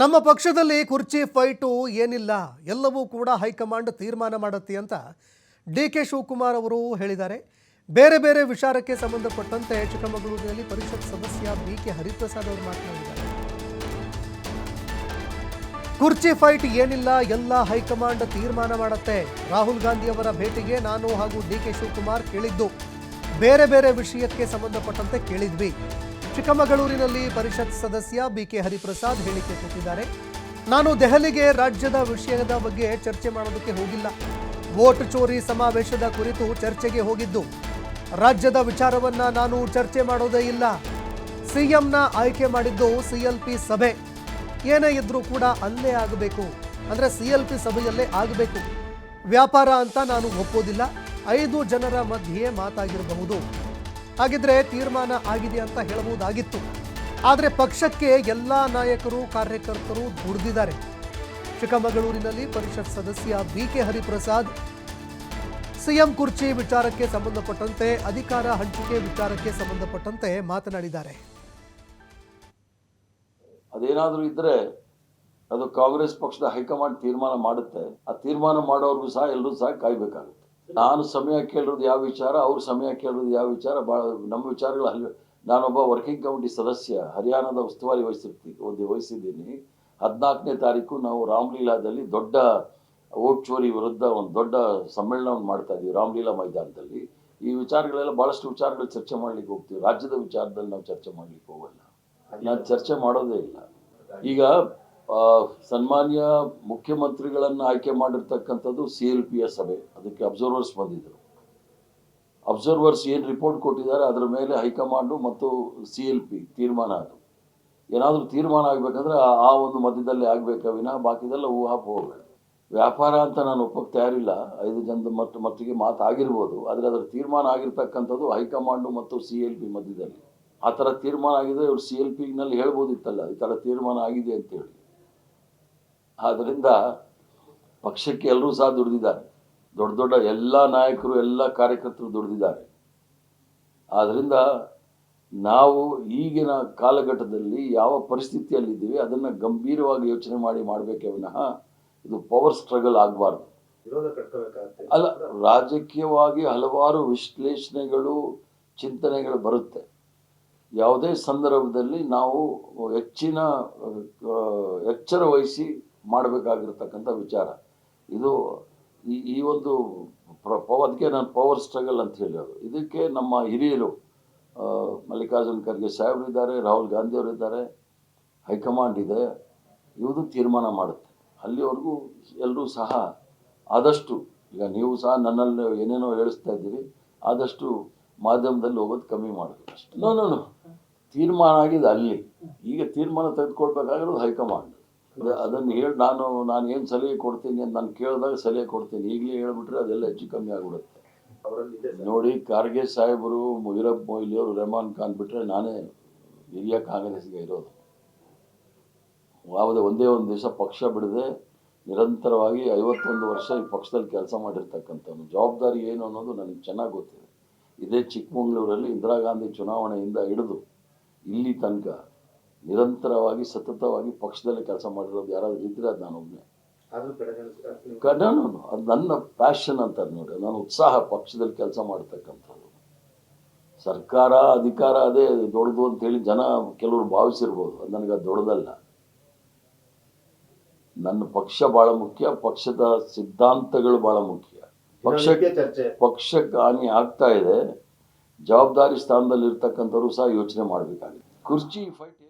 ನಮ್ಮ ಪಕ್ಷದಲ್ಲಿ ಕುರ್ಚಿ ಫೈಟು ಏನಿಲ್ಲ, ಎಲ್ಲವೂ ಕೂಡ ಹೈಕಮಾಂಡ್ ತೀರ್ಮಾನ ಮಾಡುತ್ತೆ ಅಂತ ಡಿ ಕೆ ಶಿವಕುಮಾರ್ ಅವರು ಹೇಳಿದ್ದಾರೆ. ಬೇರೆ ಬೇರೆ ವಿಚಾರಕ್ಕೆ ಸಂಬಂಧಪಟ್ಟಂತೆ ಚಿಕ್ಕಮಗಳೂರಿನಲ್ಲಿ ಪರಿಷತ್ ಸದಸ್ಯ ಬಿ ಕೆ ಹರಿಪ್ರಸಾದ್ ಅವರು ಮಾತನಾಡಿದ್ದಾರೆ. ಕುರ್ಚಿ ಫೈಟ್ ಏನಿಲ್ಲ, ಎಲ್ಲ ಹೈಕಮಾಂಡ್ ತೀರ್ಮಾನ ಮಾಡುತ್ತೆ. ರಾಹುಲ್ ಗಾಂಧಿ ಅವರ ಭೇಟಿಗೆ ನಾನು ಹಾಗೂ ಡಿ ಕೆ ಶಿವಕುಮಾರ್ ಕೇಳಿದ್ದು. ಬೇರೆ ಬೇರೆ ವಿಷಯಕ್ಕೆ ಸಂಬಂಧಪಟ್ಟಂತೆ ಕೇಳಿದ್ವಿ. ಚಿಕ್ಕಮಗಳೂರಿನಲ್ಲಿ ಪರಿಷತ್ ಸದಸ್ಯ ಬಿಕೆ ಹರಿಪ್ರಸಾದ್ ಹೇಳಿಕೆ ಕೊಟ್ಟಿದ್ದಾರೆ. ನಾನು ದೆಹಲಿಗೆ ರಾಜ್ಯದ ವಿಷಯದ ಬಗ್ಗೆ ಚರ್ಚೆ ಮಾಡೋದಕ್ಕೆ ಹೋಗಿಲ್ಲ. ವೋಟ್ ಚೋರಿ ಸಮಾವೇಶದ ಕುರಿತು ಚರ್ಚೆಗೆ ಹೋಗಿದ್ದು. ರಾಜ್ಯದ ವಿಚಾರವನ್ನ ನಾನು ಚರ್ಚೆ ಮಾಡೋದೇ ಇಲ್ಲ. ಸಿಎಂನ ಆಯ್ಕೆ ಮಾಡಿದ್ದು ಸಿಎಲ್ಪಿ ಸಭೆ. ಏನೇ ಇದ್ರೂ ಕೂಡ ಅಲ್ಲೇ ಆಗಬೇಕು. ಅಂದ್ರೆ ಸಿಎಲ್ಪಿ ಸಭೆಯಲ್ಲೇ ಆಗಬೇಕು. ವ್ಯಾಪಾರ ಅಂತ ನಾನು ಒಪ್ಪೋದಿಲ್ಲ. ಐದು ಜನರ ಮಧ್ಯೆ ಮಾತಾಗಿರಬಹುದು. ಹಾಗಿದ್ರೆ ತೀರ್ಮಾನ ಆಗಿದೆ ಅಂತ ಹೇಳಬಹುದಾಗಿತ್ತು. ಆದರೆ ಪಕ್ಷಕ್ಕೆ ಎಲ್ಲ ನಾಯಕರು, ಕಾರ್ಯಕರ್ತರು ದುಡಿದಿದ್ದಾರೆ. ಚಿಕ್ಕಮಗಳೂರಿನಲ್ಲಿ ಪರಿಷತ್ ಸದಸ್ಯ ಬಿ ಕೆ ಹರಿಪ್ರಸಾದ್, ಸಿಎಂ ಕುರ್ಚಿ ವಿಚಾರಕ್ಕೆ ಸಂಬಂಧಪಟ್ಟಂತೆ, ಅಧಿಕಾರ ಹಂಚಿಕೆ ವಿಚಾರಕ್ಕೆ ಸಂಬಂಧಪಟ್ಟಂತೆ ಮಾತನಾಡಿದ್ದಾರೆ. ಅದೇನಾದರೂ ಇದ್ರೆ ಅದು ಕಾಂಗ್ರೆಸ್ ಪಕ್ಷದ ಹೈಕಮಾಂಡ್ ತೀರ್ಮಾನ ಮಾಡುತ್ತೆ. ಆ ತೀರ್ಮಾನ ಮಾಡೋರ್ಗೂ ಸಹ ಎಲ್ಲರೂ ಸಹ ಕಾಯ್ಬೇಕಾಗುತ್ತೆ. ನಾನು ಸಮಯ ಕೇಳಿರೋದು ಯಾವ ವಿಚಾರ, ಅವ್ರ ಸಮಯ ಕೇಳಿರೋದು ಯಾವ ವಿಚಾರ ಭಾಳ ನಮ್ಮ ವಿಚಾರಗಳು ಅಲ್ಲಿ, ನಾನೊಬ್ಬ ವರ್ಕಿಂಗ್ ಕಮಿಟಿ ಸದಸ್ಯ, ಹರಿಯಾಣದ ಉಸ್ತುವಾರಿ ವಹಿಸಿರ್ತೀನಿ ಒಂದು ವಹಿಸಿದ್ದೀನಿ. ಹದಿನಾಲ್ಕನೇ ತಾರೀಕು ನಾವು ರಾಮ್ಲೀಲಾದಲ್ಲಿ ದೊಡ್ಡ ಓಟ್ ಚೋರಿ ವಿರುದ್ಧ ಒಂದು ದೊಡ್ಡ ಸಮ್ಮೇಳನವನ್ನು ಮಾಡ್ತಾ ಇದ್ದೀವಿ ರಾಮ್ಲೀಲಾ ಮೈದಾನದಲ್ಲಿ. ಈ ವಿಚಾರಗಳೆಲ್ಲ ಭಾಳಷ್ಟು ವಿಚಾರಗಳು ಚರ್ಚೆ ಮಾಡ್ಲಿಕ್ಕೆ ಹೋಗ್ತೀವಿ. ರಾಜ್ಯದ ವಿಚಾರದಲ್ಲಿ ನಾವು ಚರ್ಚೆ ಮಾಡ್ಲಿಕ್ಕೆ ಹೋಗಲ್ಲ. ನಾನು ಚರ್ಚೆ ಮಾಡೋದೇ ಇಲ್ಲ. ಈಗ ಸನ್ಮಾನ್ಯ ಮುಖ್ಯಮಂತ್ರಿಗಳನ್ನ ಆಯ್ಕೆ ಮಾಡಿರ್ತಕ್ಕಂಥದ್ದು ಸಿ ಎಲ್ ಪಿಯ ಸಭೆ. ಅದಕ್ಕೆ ಅಬ್ಸರ್ವರ್ಸ್ ಬಂದಿದ್ದರು ಅಬ್ಸರ್ವರ್ಸ್ ಏನು ರಿಪೋರ್ಟ್ ಕೊಟ್ಟಿದ್ದಾರೆ, ಅದರ ಮೇಲೆ ಹೈಕಮಾಂಡು ಮತ್ತು ಸಿ ಎಲ್ ಪಿ ತೀರ್ಮಾನ ಅದು ಏನಾದರೂ ತೀರ್ಮಾನ ಆಗಬೇಕಂದ್ರೆ ಆ- ಒಂದು ಮಧ್ಯದಲ್ಲಿ ಆಗಬೇಕ ವಿನಃ, ಬಾಕಿದೆಲ್ಲ ಊಹಾಪೋಹಗಳು. ವ್ಯಾಪಾರ ಅಂತ ನಾನು ಒಪ್ಪಕ್ಕೆ ತಯಾರಿಲ್ಲ ಐದು ಜನದ ಮಟ್ಟ, ಮಟ್ಟಿಗೆ ಮಾತಾಗಿರ್ಬೋದು. ಆದರೆ ಅದರ ತೀರ್ಮಾನ ಆಗಿರ್ತಕ್ಕಂಥದ್ದು ಹೈಕಮಾಂಡು ಮತ್ತು ಸಿ ಎಲ್ ಪಿ ಮಧ್ಯದಲ್ಲಿ. ಆ ಥರ ತೀರ್ಮಾನ ಆಗಿದೆ ಇವರು ಸಿ ಎಲ್ ಪಿನಲ್ಲಿ ಹೇಳ್ಬೋದಿತ್ತಲ್ಲ, ಈ ಥರ ತೀರ್ಮಾನ ಆಗಿದೆ ಅಂತೇಳಿ. ಆದ್ದರಿಂದ ಪಕ್ಷಕ್ಕೆ ಎಲ್ಲರೂ ಸಹ ದುಡಿದಿದ್ದಾರೆ. ದೊಡ್ಡ ದೊಡ್ಡ ಎಲ್ಲ ನಾಯಕರು ಎಲ್ಲ ಕಾರ್ಯಕರ್ತರು ದುಡಿದಿದ್ದಾರೆ. ಆದ್ದರಿಂದ ನಾವು ಈಗಿನ ಕಾಲಘಟ್ಟದಲ್ಲಿ ಯಾವ ಪರಿಸ್ಥಿತಿಯಲ್ಲಿದ್ದೀವಿ ಅದನ್ನು ಗಂಭೀರವಾಗಿ ಯೋಚನೆ ಮಾಡಿ ಮಾಡಬೇಕೇ ವಿನಃ ಇದು ಪವರ್ ಸ್ಟ್ರಗಲ್ ಆಗಬಾರ್ದು. ಅಲ್ಲ ರಾಜಕೀಯವಾಗಿ ಹಲವಾರು ವಿಶ್ಲೇಷಣೆಗಳು ಚಿಂತನೆಗಳು ಬರುತ್ತೆ. ಯಾವುದೇ ಸಂದರ್ಭದಲ್ಲಿ ನಾವು ಹೆಚ್ಚಿನ ಎಚ್ಚರ ವಹಿಸಿ ಮಾಡಬೇಕಾಗಿರ್ತಕ್ಕಂಥ ವಿಚಾರ. ಇದು ಈ ಈ ಒಂದು ಪವ, ಅದಕ್ಕೆ ನಾನು ಪವರ್ ಸ್ಟ್ರಗಲ್ ಅಂತ ಹೇಳೋದು ಇದಕ್ಕೆ ನಮ್ಮ ಹಿರಿಯರು ಮಲ್ಲಿಕಾರ್ಜುನ ಖರ್ಗೆ ಸಾಹೇಬರು ಇದ್ದಾರೆ ರಾಹುಲ್ ಗಾಂಧಿಯವರು ಇದ್ದಾರೆ ಹೈಕಮಾಂಡ್ ಇದೆ ಇವುದು ತೀರ್ಮಾನ ಮಾಡುತ್ತೆ. ಅಲ್ಲಿವರೆಗೂ ಎಲ್ಲರೂ ಸಹ ಆದಷ್ಟು, ಈಗ ನೀವು ಸಹ ನನ್ನಲ್ಲಿ ಏನೇನೋ ಹೇಳಿಸ್ತಾ ಇದ್ದೀರಿ, ಆದಷ್ಟು ಮಾಧ್ಯಮದಲ್ಲಿ ಹೋಗೋದು ಕಮ್ಮಿ ಮಾಡಬೇಕು. ಅಷ್ಟು. ನೋ ನೋ ತೀರ್ಮಾನ ಆಗಿದೆ ಅಲ್ಲಿ. ಈಗ ತೀರ್ಮಾನ ತೆಗೆದುಕೊಳ್ಬೇಕಾಗಿರೋದು ಹೈಕಮಾಂಡ್. ಅದನ್ನು ಹೇಳಿ ನಾನು ನಾನು ಏನು ಸಲಹೆ ಕೊಡ್ತೀನಿ ಅಂತ ನಾನು ಕೇಳಿದಾಗ ಸಲಹೆ ಕೊಡ್ತೀನಿ. ಈಗಲೇ ಹೇಳ್ಬಿಟ್ರೆ ಅದೆಲ್ಲ ಹೆಚ್ಚು ಕಮ್ಮಿ ಆಗಿಬಿಡುತ್ತೆ. ನೋಡಿ ಖಾರ್ಗೆ ಸಾಹೇಬರು ವೀರಪ್ಪ ಮೊಯ್ಲಿ ಅವರು ರೆಹಮಾನ್ ಖಾನ್ ಬಿಟ್ಟರೆ ನಾನೇ ಹಿರಿಯ ಕಾಂಗ್ರೆಸ್ಗೆ ಇರೋದು. ಯಾವುದೇ ಒಂದೇ ಒಂದು ದಿವಸ ಪಕ್ಷ ಬಿಡದೆ ನಿರಂತರವಾಗಿ ಐವತ್ತೊಂದು ವರ್ಷ ಈ ಪಕ್ಷದಲ್ಲಿ ಕೆಲಸ ಮಾಡಿರ್ತಕ್ಕಂಥವ್ನು. ಜವಾಬ್ದಾರಿ ಏನು ಅನ್ನೋದು ನನಗೆ ಚೆನ್ನಾಗಿ ಗೊತ್ತಿದೆ. ಇದೇ ಚಿಕ್ಕಮಗಳೂರಲ್ಲಿ ಇಂದಿರಾ ಗಾಂಧಿ ಚುನಾವಣೆಯಿಂದ ಹಿಡಿದು ಇಲ್ಲಿ ತನಕ ನಿರಂತರವಾಗಿ ಸತತವಾಗಿ ಪಕ್ಷದಲ್ಲಿ ಕೆಲಸ ಮಾಡಿರೋದು ಯಾರಾದ್ರೂ ಇದ್ರೆ ಅದು ನಾನೊಬ್ಬನೇ ಅದು ನನ್ನ ಪ್ಯಾಷನ್ ಅಂತಾರೆ ನೋಡಿ. ನಾನು ಉತ್ಸಾಹ ಪಕ್ಷದಲ್ಲಿ ಕೆಲಸ ಮಾಡ್ತಕ್ಕಂಥದ್ದು. ಸರ್ಕಾರ ಅಧಿಕಾರ ಅದೇ ದೊಡ್ಡದು ಅಂತೇಳಿ ಜನ ಕೆಲವರು ಭಾವಿಸಿರ್ಬೋದು. ಅದು ನನಗೆ ಅದು ದೊಡ್ಡದಲ್ಲ. ನನ್ನ ಪಕ್ಷ ಬಹಳ ಮುಖ್ಯ ಪಕ್ಷದ ಸಿದ್ಧಾಂತಗಳು ಬಹಳ ಮುಖ್ಯ. ಪಕ್ಷಕ್ಕೆ ಪಕ್ಷಕ್ಕೆ ಹಾನಿ ಆಗ್ತಾ ಇದೆ. ಜವಾಬ್ದಾರಿ ಸ್ಥಾನದಲ್ಲಿ ಇರ್ತಕ್ಕಂಥವ್ರು ಸಹ ಯೋಚನೆ ಮಾಡಬೇಕಾಗಿದೆ ಕುರ್ಚಿ ಫೈಟ್